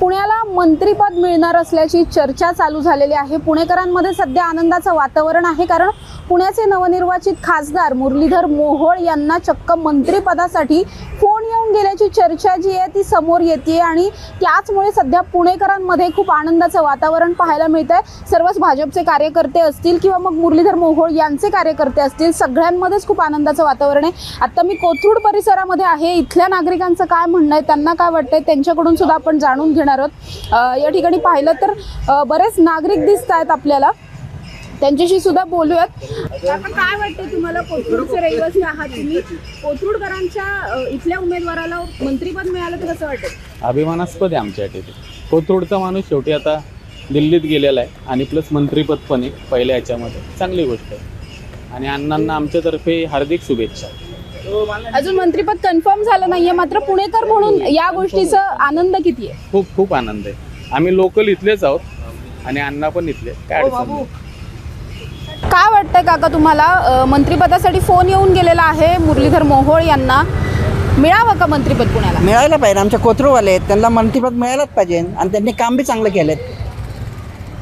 पुण्याला मंत्रीपद मिळणार असल्याची चर्चा चालू झालेली आहे. पुणेकरांमध्ये सध्या आनंदाचं वातावरण आहे कारण पुण्याचे नवनिर्वाचित खासदार मुरलीधर मोहोळ यांना चक्क मंत्रिपदासाठी फोन येऊन गेल्याची चर्चा जी आहे ती समोर येते आणि त्याचमुळे सध्या पुणेकरांमध्ये खूप आनंदाचं वातावरण पाहायला मिळत आहे सर्वच भाजपचे कार्यकर्ते असतील किंवा मग मुरलीधर मोहोळ यांचे कार्यकर्ते असतील सगळ्यांमध्येच खूप आनंदाचं वातावरण आहे. आत्ता मी कोथरूड परिसरामध्ये आहे. इथल्या नागरिकांचं काय म्हणणं आहे त्यांना काय वाटतंय त्यांच्याकडून सुद्धा आपण जाणून घेणार आहोत. या ठिकाणी पाहिलं तर बरेच नागरिक दिसत आहेत आपल्याला. त्यांच्याशी सुद्धा बोलूयात. आता काय वाटतं तुम्हाला? कोथरूडचे रहिवासी आहात तुम्ही. कोथरूडकरांच्या इथल्या उमेदवाराला मंत्रीपद मिळालं तर कसं वाटेल अभिमानास्पद आहे आमच्यासाठी ते कोथरूडचा माणूस शेवटी आता दिल्लीत गेलेला आहे आणि प्लस मंत्रीपद पण आहे पहिल्या ह्याच्यामध्ये चांगली गोष्ट आहे. आणि अण्णांना आमच्यातर्फे हार्दिक शुभेच्छा. अजून मंत्रीपद कन्फर्म झालं नाहीये मात्र पुणेकर म्हणून या गोष्टीचा आनंद किती आहे? खूप खूप आनंद आहे. आम्ही लोकल इथलेच आहोत आणि अण्णा पण इथले काय अडचण. काय वाटतंय काका तुम्हाला? मंत्रिपदासाठी फोन येऊन गेलेला आहे मुरलीधर मोहोळ यांना. मिळावं का मंत्रिपद पुण्याला? मिळायला पाहिजे. आमच्या कोथरूवाले आहेत. त्यांना मंत्रिपद मिळायलाच पाहिजे. आणि त्यांनी काम बी चांगलं केलं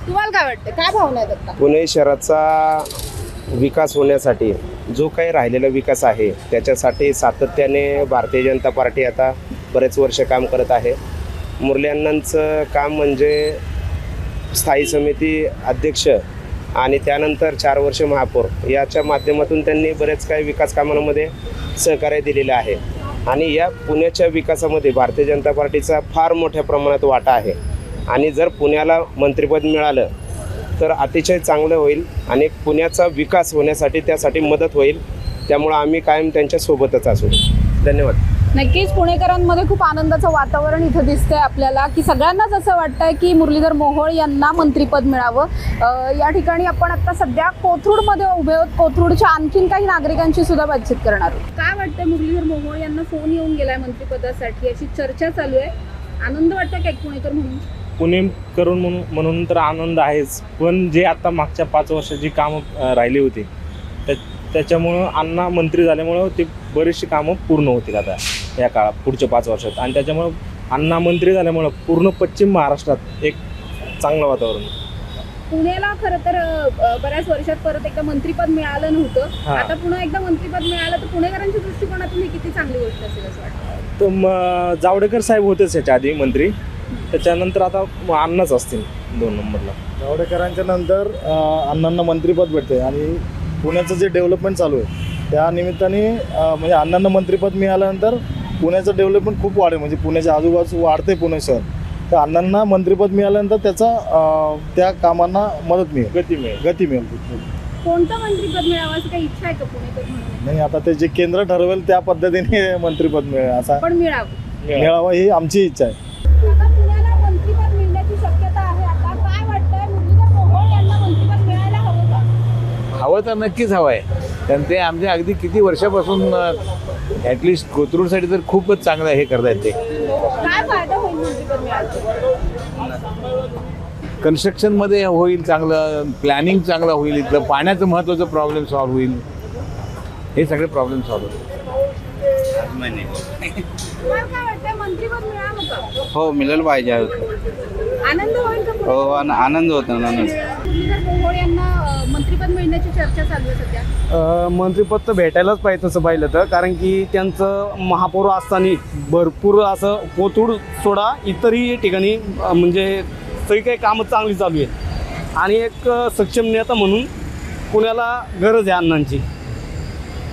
तुम्हाला काय वाटतं काय भावना आहेत आता? पुणे शहराचा विकास होण्यासाठी जो काही राहिलेला विकास आहे त्याच्यासाठी सातत्याने भारतीय जनता पार्टी आता बरेच वर्ष काम करत आहे. मुरली अण्णांचं काम म्हणजे स्थायी समिती अध्यक्ष आणि त्यानंतर चार वर्ष महापौर. याच्या माध्यमातून त्यांनी बरेच काही विकास कामांमध्ये सहकार्य दिलेलं आहे. आणि या पुण्याच्या विकासामध्ये भारतीय जनता पार्टीचा फार मोठ्या प्रमाणात वाटा आहे. आणि जर पुण्याला मंत्रिपद मिळालं तर अतिशय चांगलं होईल आणि पुण्याचा विकास होण्यासाठी त्यासाठी मदत होईल. त्यामुळं आम्ही कायम त्यांच्यासोबतच असू. धन्यवाद. नक्कीच पुणेकरांमध्ये खूप आनंदाचं वातावरण इथं दिसतंय आपल्याला की सगळ्यांनाच असं वाटतंय की मुरलीधर मोहोळ यांना मंत्रिपद मिळावं. या ठिकाणी आपण आता सध्या कोथरूडमध्ये उभे आहोत. कोथरूडच्या आणखीन काही नागरिकांची सुद्धा बातचीत करणार आहोत. काय वाटतंय मुरलीधर मोहोळ यांना फोन येऊन गेलाय मंत्रिपदासाठी? याची चर्चा चालू आहे. आनंद वाटतं का एक पुणेकर म्हणून? पुणेकरून म्हणून म्हणून तर आनंद आहेच. पण जे आता मागच्या पाच वर्षाची कामं राहिली होती त्याच्यामुळं अण्णा मंत्री झाल्यामुळं ते बरीचशी कामं पूर्ण होतील आता या काळात पुढच्या पाच वर्षात. आणि त्याच्यामुळं अण्णा मंत्री झाल्यामुळं पूर्ण पश्चिम महाराष्ट्रात एक चांगलं वातावरण. पुण्याला खरं तर बऱ्याच वर्षात परत एकदा मंत्रिपद मिळालं नव्हतं. हा. आता पुन्हा एकदा मंत्रिपद मिळालं तर पुणेकरांच्या दृष्टिकोनातून ही किती चांगली गोष्ट असेल असं वाटतं? तर मग जावडेकर साहेब होतेच याच्या आधी मंत्री. त्याच्यानंतर आता अण्णाच असतील दोन नंबरला. जावडेकरांच्या नंतर अण्णांना मंत्रिपद भेटते आणि पुण्याचं जे डेव्हलपमेंट चालू आहे त्या निमित्ताने म्हणजे अण्णांना मंत्रिपद मिळाल्यानंतर पुण्याचं डेव्हलपमेंट खूप वाढेल. म्हणजे पुण्याच्या आजूबाजू वाढते पुणे शहर. तर अण्णांना मंत्रिपद मिळाल्यानंतर त्याचा त्या कामांना मदत मिळेल. गती मिळेल. गती मिळेल. कोणतं मंत्रिपद मिळावं असं काही इच्छा आहे का पुणेकर म्हणून? नाही आता ते जे केंद्र ठरवेल त्या पद्धतीने मंत्रिपद मिळेल असा पण मिळावं. मिळावा ही आमची इच्छा आहे आता पुण्याला मंत्रिपद मिळण्याची शक्यता आहे आता काय वाटतंय मुरलीधर मोहोळ यांना मंत्रिपद मिळायला हवं का हवं तर नक्कीच हवं आहे. कारण ते आमच्या अगदी किती वर्षापासून ॲटलिस्ट कोथरूडसाठी तर खूपच चांगलं हे करतायत ते. काय फायदा होईल कन्स्ट्रक्शनमध्ये चांगलं प्लॅनिंग चांगलं होईल इथलं पाण्याचं महत्त्वाचं प्रॉब्लेम सॉल्व्ह होईल. हे सगळे प्रॉब्लेम सॉल्व्ह होतील. तुम्हाला काय वाटतंय मंत्रिपद मिळावं का? हो मिळालं पाहिजे. आनंद होईल का हो आनंद होतो ना आनंद. मुरलीधर मोहोळ यांना मंत्रिपद मिळण्याची चर्चा चालू आहे सध्या. मंत्रिपद तर भेटायलाच पाहिजे तसं पाहिलं तर. कारण की त्यांचं महापौर असताना भरपूर असं कोथरूड सोडा इतरही ठिकाणी म्हणजे सगळी काही कामं चांगली चालू आहेत. आणि एक सक्षम नेता म्हणून पुण्याला गरज आहे अण्णांची?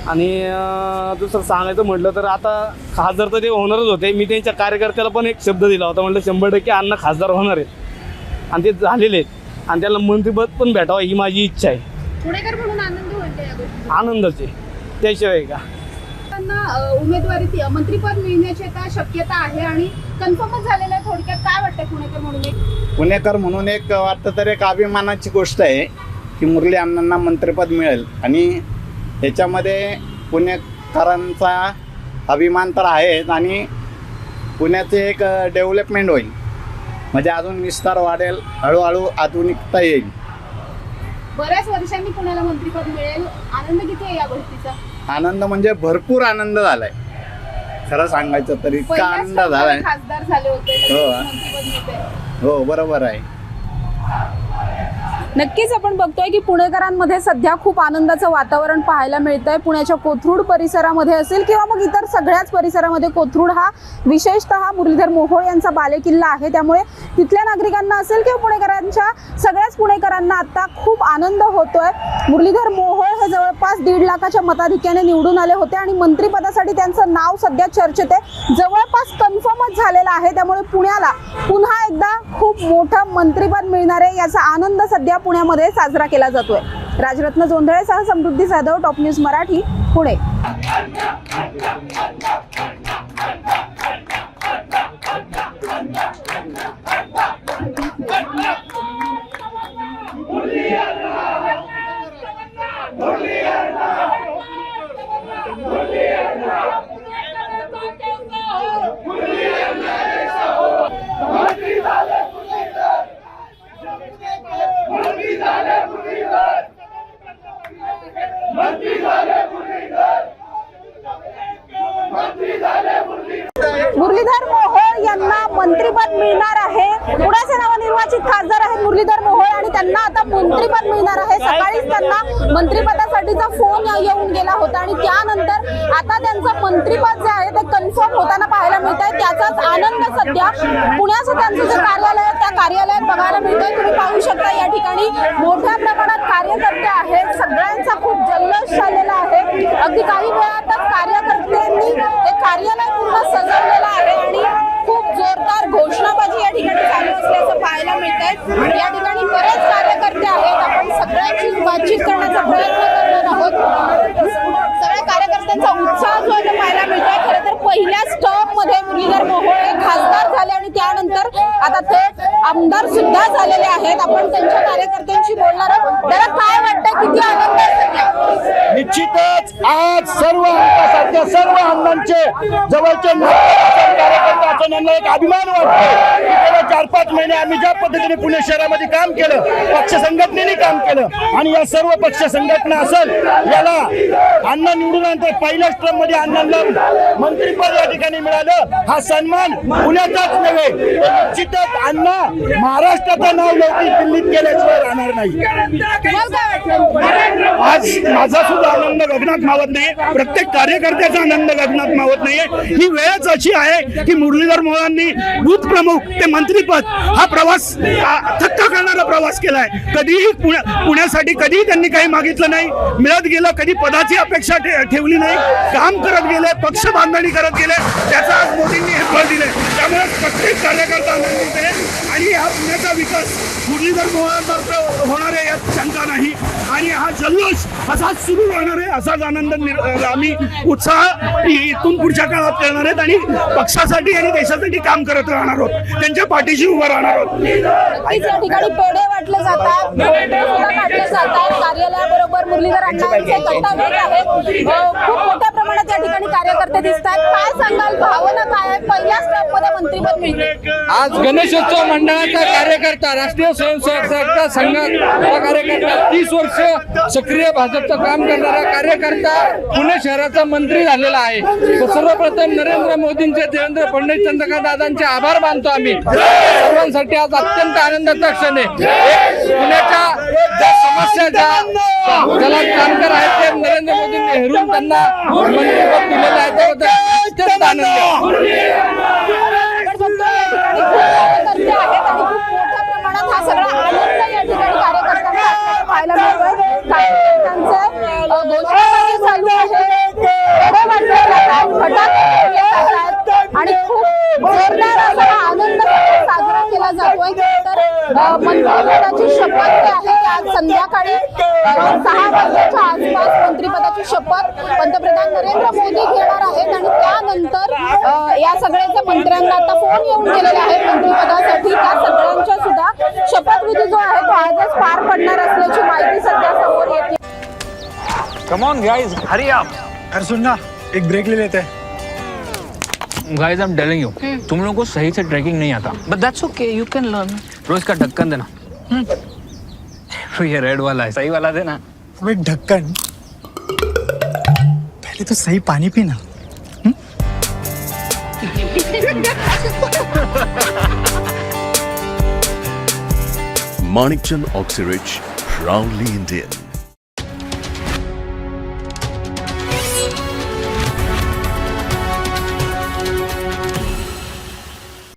आणि दुसरं सांगायचं म्हटलं तर आता खासदार तर ते होणारच होते. मी त्यांच्या कार्यकर्त्याला पण एक शब्द दिला होता. म्हटलं शंभर टक्के अण्णा खासदार होणार आहेत. आणि ते झालेले आहेत. आणि त्याला मंत्रिपद पण भेटावं ही माझी इच्छा आहे. पुणेकर म्हणून आनंद होईल का या गोष्टी आनंदाचे. त्याशिवाय का? त्यांना अं, उमेदवारी ती- मंत्रिपद मिळण्याची आता शक्यता आहे आणि कन्फर्मच झालेलं आहे थोडक्यात. काय पुणेकर म्हणून एक? पुणेकर म्हणून एक वाटतं तर एक अभिमानाची गोष्ट आहे की मुरली अण्णांना मंत्रिपद मिळेल. आणि ह्याच्यामध्ये पुणेकरांचा अभिमान तर आहेच आणि पुण्याचे एक डेव्हलपमेंट होईल. म्हणजे अजून विस्तार वाढेल हळूहळू आधुनिकता येईल. बऱ्याच वर्षांनी पुण्याला मंत्रिपद मिळेल. आनंद किती आहे या गोष्टीचा? आनंद म्हणजे भरपूर आनंद झाला आहे खरं सांगायचं तर इतका पहिल्याच आनंद झालाय. खासदार झाले होते हो. मंत्रिपद मिळतंय. हो बरोबर आहे. नक्कीच आपण बघतोय की पुणेकरांमध्ये सध्या खूप आनंदाचं वातावरण पाहायला मिळतंय. पुण्याच्या कोथरूड परिसरामध्ये असेल किंवा मग इतर सगळ्याच परिसरामध्ये कोथरूड हा विशेषतः मुरलीधर मोहोळ यांचा बालेकिल्ला आहे. त्यामुळे तिथल्या नागरिकांना असेल किंवा पुणेकरांच्या सगळ्याच पुणेकरांना आता खूप आनंद होतोय. मुरलीधर मोहोळ हे जवळपास दीड लाखाच्या मताधिक्याने निवडून आले होते आणि मंत्रिपदासाठी त्यांचं नाव सध्या चर्चेत आहे. जवळपास कन्फर्मच झालेलं आहे. त्यामुळे पुण्याला पुन्हा एकदा खूप मोठं मंत्रिपद मिळणार आहे याचा आनंद सध्या पुण्यामध्ये साजरा केला जातोय. राजरत्न जोंधळेसह समृद्धी जाधव टॉप न्यूज मराठी पुणे. मुरलीधर मोहोळ यांना मंत्रीपद मिळणार आहे. पुण्याचे नवनिर्वाचित खासदार आहेत मुरलीधर मोहोळ आणि त्यांना आता मंत्रीपद मिळणार आहे. सकाळीच त्यांना मंत्रिपदासाठीचा फोन येऊन गेला होता आणि त्यानंतर आता त्यांचं मंत्रिपद जे आहे उत्सव होताना पाहायला मिळत आहे त्याचाच आनंद सध्या पुण्याचं त्यांचं जे कार्यालय आहे त्या कार्यालयात बघायला मिळतंय. तुम्ही पाहू शकता या ठिकाणी मोठ्या प्रमाणात कार्यकर्ते आहेत. सगळ्यांचा खूप जल्लोष झालेला आहे. अगदी काही वेळातच कार्यकर्त्यांनी हे कार्यालय पूर्ण सजवलेलं आहे आणि खूप जोरदार घोषणाबाजी या ठिकाणी चालू असल्याचं पाहायला मिळत आहे या ठिकाणी बरेच कार्यकर्ते आहेत आपण सगळ्यांची बातचीत करण्याचा प्रयत्न करणार आहोत सगळ्या कार्यकर्त्यांचा उत्साह जो आहे तो पाहायला मिळतोय खरं तर पहिल्याच टर्ममध्ये मुरलीधर मोहोळ हे खासदार झाले आणि त्यानंतर आता थेट आमदार सुद्धा झालेले आहेत. आपण त्यांच्या कार्यकर्त्यांशी बोलणार आहोत. त्याला काय वाटतं किती आनंद निश्चितच आज सर्व सध्या सर्व अण्णांचे जवळचे कार्यकर्ते असून यांना एक अभिमान वाटतो गेल्या चार पाच महिने आम्ही ज्या पद्धतीने पुणे शहरामध्ये काम केलं पक्ष संघटनेने काम केलं आणि या सर्व पक्ष संघटना असेल याला अण्णा निवडून पहिल्या पहिल्याच ट्रममध्ये अण्णांना मंत्रिपद या ठिकाणी मिळालं. हा सन्मान पुण्याचाच नव्हे निश्चितच अण्णा महाराष्ट्राचं नाव लवकर दिल्लीत गेल्याशिवाय राहणार नाही. आज माझा सुद्धा आनंद गगनात मावत नाही प्रत्येक कार्यकर्त्याचा आनंद गगनात मावत नाहीये. ही वेळच अशी आहे की मुरलीधर मोहनांनी बूथ प्रमुख ते मंत्रीपद हा प्रवास थक्क करणारा प्रवास केलाय. कधीही पुण्या पुण्यासाठी कधीही त्यांनी काही मागितलं नाही. मिळत गेलं कधी पदाची अपेक्षा ठे- ठेवली नाही. काम करत गेले पक्ष बांधणी करत गेले. त्याचा आज मोदींनी हे फळ दिले त्यामुळे प्रत्येक कार्यकर्ता आनंदित आहे. आणि हा पुण्याचा विकास मुरलीधर मोहनांतर्फे होणार आहे यात शंका नाही. आणि हा जल्लोष असाच सुरू राहणार आहे असाच आनंद आम्ही उत्साह इथून पुढच्या काळात करणार आहेत आणि पक्षासाठी आणि देशासाठी काम करत राहणार आहोत. त्यांच्या पाठीशी उभं राहणार आहोत. ठिकाणी पेढे वाटले जातात काढले जातात कार्यालयाबरोबर मुरलीधर अण्णांचे खूप प्रमाणात या ठिकाणी कार्यकर्ते दिसतात काय सांगाल? भावना काय आहे? पहिल्या स्टॉपमध्ये मंत्रीपद मिळते आज गणेशोत्सव मंडळाचा कार्यकर्ता राष्ट्रीय स्वयंसेवक संघाचा संघाचा कार्यकर्ता तीस वर्ष सक्रिय भाजपचं काम करणारा कार्यकर्ता पुणे शहराचा मंत्री झालेला आहे. सर्वप्रथम नरेंद्र मोदींचे देवेंद्र फडणवीस चंद्रकांत दादांचे आभार मानतो आम्ही. सर्वांसाठी आज अत्यंत आनंदाचा क्षण आहे. पुण्याच्या ज्या समस्या ज्या ज्याला कामगार आहेत ते नरेंद्र मोदींनी हेरून त्यांना मंत्रिपद दिलेलं आहे त्याबद्दल आनंद आहे आपण बघतोय या ठिकाणी खूप कार्यकर्ते आहेत आणि खूप मोठ्या प्रमाणात हा सगळा आनंद या ठिकाणी कार्यकर्त्यांना आपल्याला पाहायला मिळतोय कार्यकर्त्यांचे अ, घोषणाबाजी चालू आहे पेढे वाटले जातात, फटाके फोडले जातात आणि खूप जोरदार असा हा आनंद साजरा केला जातोय तर अ, मंत्रिपदाची शपथ जी आहे. ती आज संध्याकाळी सहा वाजताच्या आसपास मंत्रिपदाची शपथ पंतप्रधान नरेंद्र मोदी घेणार आहेत आणि त्यानंतर या सगळ्याच्या मंत्र्यांना आता फोन येऊन गेलेले आहेत मंत्रिपदासाठी. त्या सगळ्यांच्या सुद्धा शपथविधी जो आहे तो आजच पार पडणार असल्याची माहिती सध्या समोर येते कम ऑन गाइस हरी आप अरे सुन ना एक ब्रेक ले लेते. हैं guys I am telling you तुम लोगों को सही से ट्रैकिंग नहीं आता. But that's okay you can learn रोज का ढक्कन देना। तो ये रेड वाला है। सही वाला देना। ढक्कन। पहले तो सही पानी पीना। Manikchand Oxyrich, proudly Indian.